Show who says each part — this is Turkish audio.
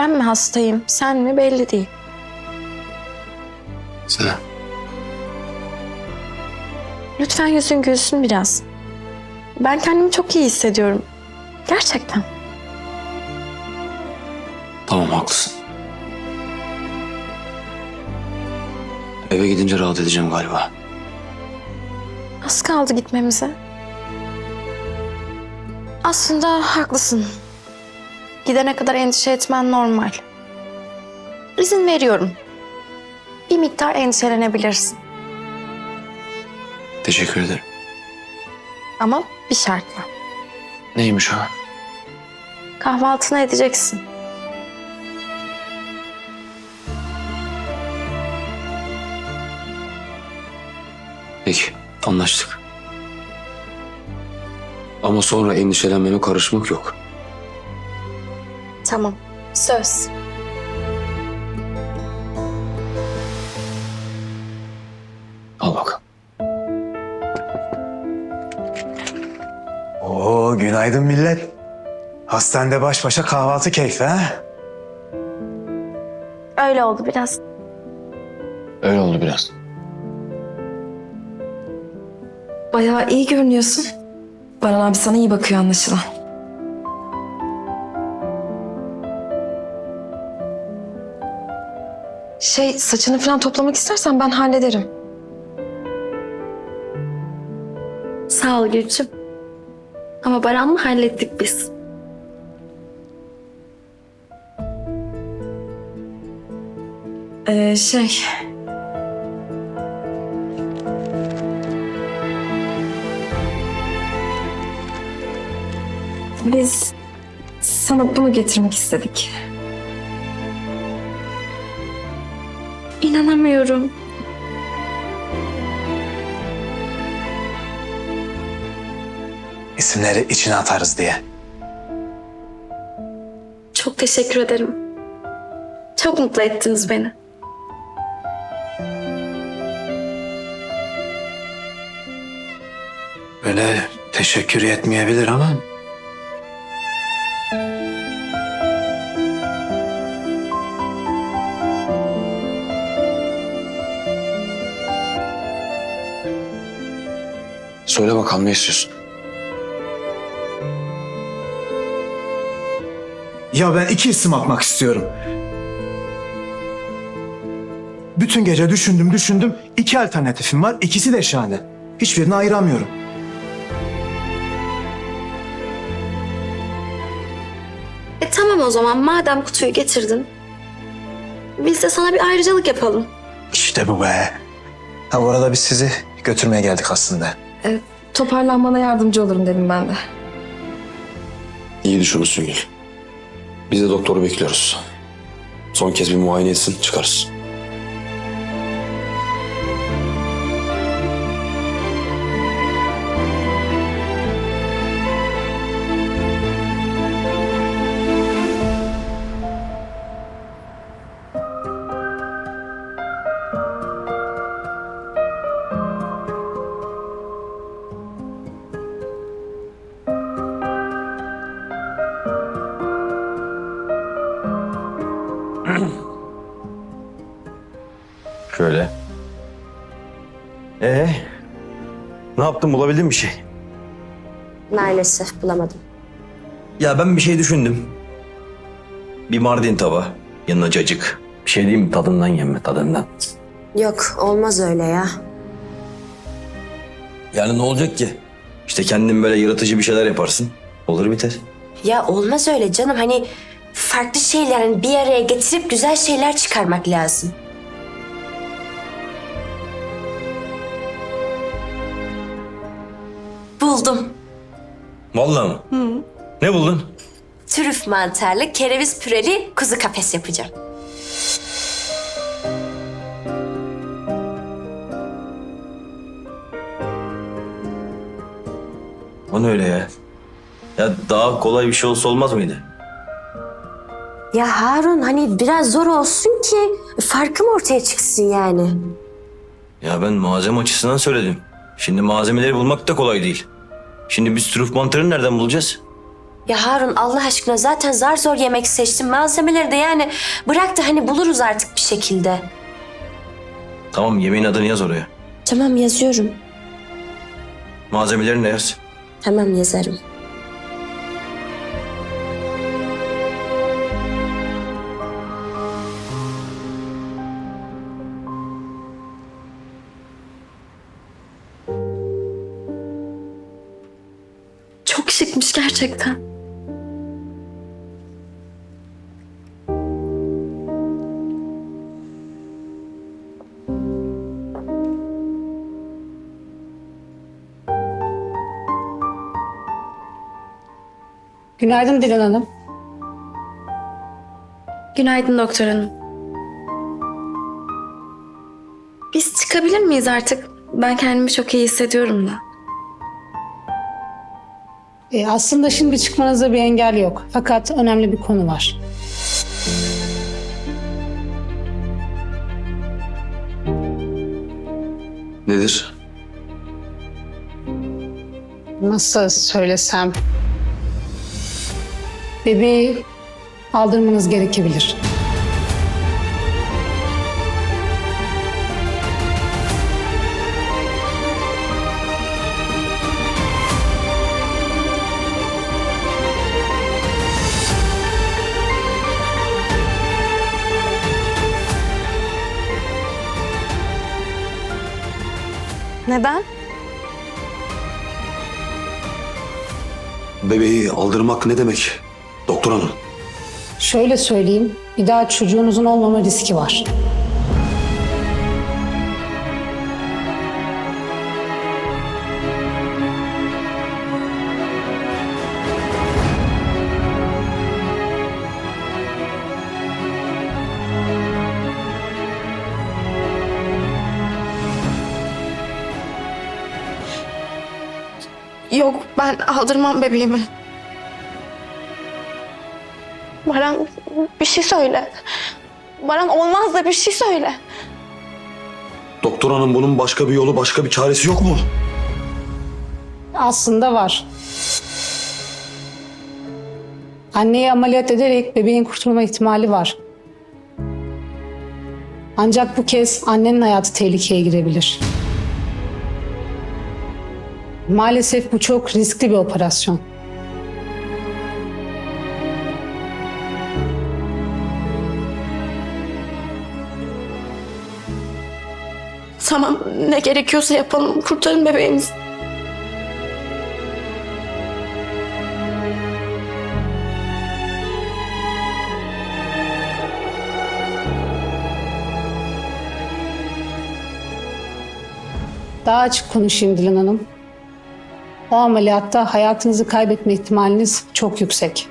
Speaker 1: Ben mi hastayım, sen mi belli değil.
Speaker 2: Sen.
Speaker 1: Lütfen yüzün gülsün biraz. Ben kendimi çok iyi hissediyorum. Gerçekten.
Speaker 2: Tamam haklısın. Eve gidince rahat edeceğim galiba.
Speaker 1: Az kaldı gitmemize. Aslında haklısın. Gidene kadar endişe etmen normal. İzin veriyorum. Bir miktar endişelenebilirsin.
Speaker 2: Teşekkür ederim.
Speaker 1: Ama bir şartla.
Speaker 2: Neymiş o?
Speaker 1: Kahvaltını edeceksin.
Speaker 2: Peki anlaştık. Ama sonra endişelenmeme karışmak yok.
Speaker 1: Tamam. Söz.
Speaker 2: Al bakalım.
Speaker 3: Oo günaydın millet. Hastanede baş başa kahvaltı keyfi ha?
Speaker 1: Öyle oldu biraz.
Speaker 2: Öyle oldu biraz.
Speaker 4: Bayağı iyi görünüyorsun. Baran abi sana iyi bakıyor anlaşılan. Şey saçını falan toplamak istersen ben hallederim.
Speaker 1: Sağ ol Gülçüm. Ama Baran'la hallettik biz.
Speaker 4: Ee, şey... Biz sana bunu getirmek istedik.
Speaker 1: İnanamıyorum.
Speaker 3: İsimleri içine atarız diye.
Speaker 1: Çok teşekkür ederim. Çok mutlu ettiniz beni.
Speaker 3: Öyle teşekkür etmeyebilir ama
Speaker 2: Söyle bakalım ne istiyorsun?
Speaker 3: ya ben iki isim atmak istiyorum. Bütün gece düşündüm düşündüm. İki alternatifim var. İkisi de şahane. Hiçbirini ayıramıyorum.
Speaker 1: E tamam o zaman madem kutuyu getirdin. Biz de sana bir ayrıcalık yapalım.
Speaker 3: İşte bu be. Ha bu arada biz sizi götürmeye geldik aslında.
Speaker 4: Toparlanmana yardımcı olurum dedim ben de.
Speaker 2: İyi düşünmüşsün Gül. Biz de doktoru bekliyoruz. Son kez bir muayene etsin çıkarız.
Speaker 5: Ne yaptın bulabildin bir şey?
Speaker 6: Maalesef bulamadım.
Speaker 5: Ya ben bir şey düşündüm. Bir Mardin tava, yanına cacık. Bir şey diyeyim mi? Tadından yeme, tadından.
Speaker 6: Yok olmaz öyle ya.
Speaker 5: Yani ne olacak ki? İşte kendin böyle yaratıcı bir şeyler yaparsın. Olur biter.
Speaker 6: Ya olmaz öyle canım hani farklı şeylerin bir araya getirip güzel şeyler çıkarmak lazım. Buldum.
Speaker 5: Vallahi mı? Ne buldun?
Speaker 6: Trüf mantarlı, kereviz püreli kuzu kafes yapacağım.
Speaker 5: O ne öyle ya? Ya daha kolay bir şey olsa olmaz mıydı?
Speaker 6: Ya Harun hani biraz zor olsun ki farkım ortaya çıksın yani.
Speaker 5: Ya ben malzeme açısından söyledim. Şimdi malzemeleri bulmak da kolay değil. Şimdi biz trüf mantarını nereden bulacağız?
Speaker 6: Ya Harun Allah aşkına zaten zar zor yemek seçtim. Malzemeleri de yani bırak da hani buluruz artık bir şekilde.
Speaker 5: Tamam yemeğin adını yaz oraya.
Speaker 6: Tamam yazıyorum.
Speaker 5: Malzemelerini de yaz.
Speaker 6: Tamam yazarım.
Speaker 1: Gerçekten.
Speaker 7: Günaydın Dilan Hanım.
Speaker 1: Günaydın doktor hanım. Biz çıkabilir miyiz artık? Ben kendimi çok iyi hissediyorum da.
Speaker 7: E, aslında şimdi çıkmanıza bir engel yok. Fakat önemli bir konu var.
Speaker 2: Nedir?
Speaker 7: Nasıl söylesem... Bebeği aldırmanız gerekebilir.
Speaker 2: Bebeği aldırmak ne demek? Doktor hanım.
Speaker 7: Şöyle söyleyeyim, bir daha çocuğunuzun olmama riski var.
Speaker 1: Yok ben aldırmam bebeğimi.
Speaker 8: Baran bir şey söyle. Baran olmaz da bir şey söyle.
Speaker 2: Doktor hanım bunun başka bir yolu, başka bir çaresi yok mu?
Speaker 7: Aslında var. Anneyi ameliyat ederek bebeğin kurtulma ihtimali var. Ancak bu kez annenin hayatı tehlikeye girebilir. Maalesef bu çok riskli bir operasyon.
Speaker 1: Tamam ne gerekiyorsa yapalım. Kurtarın bebeğimizi.
Speaker 7: Daha açık konuşayım Dilan Hanım. O ameliyatta hayatınızı kaybetme ihtimaliniz çok yüksek.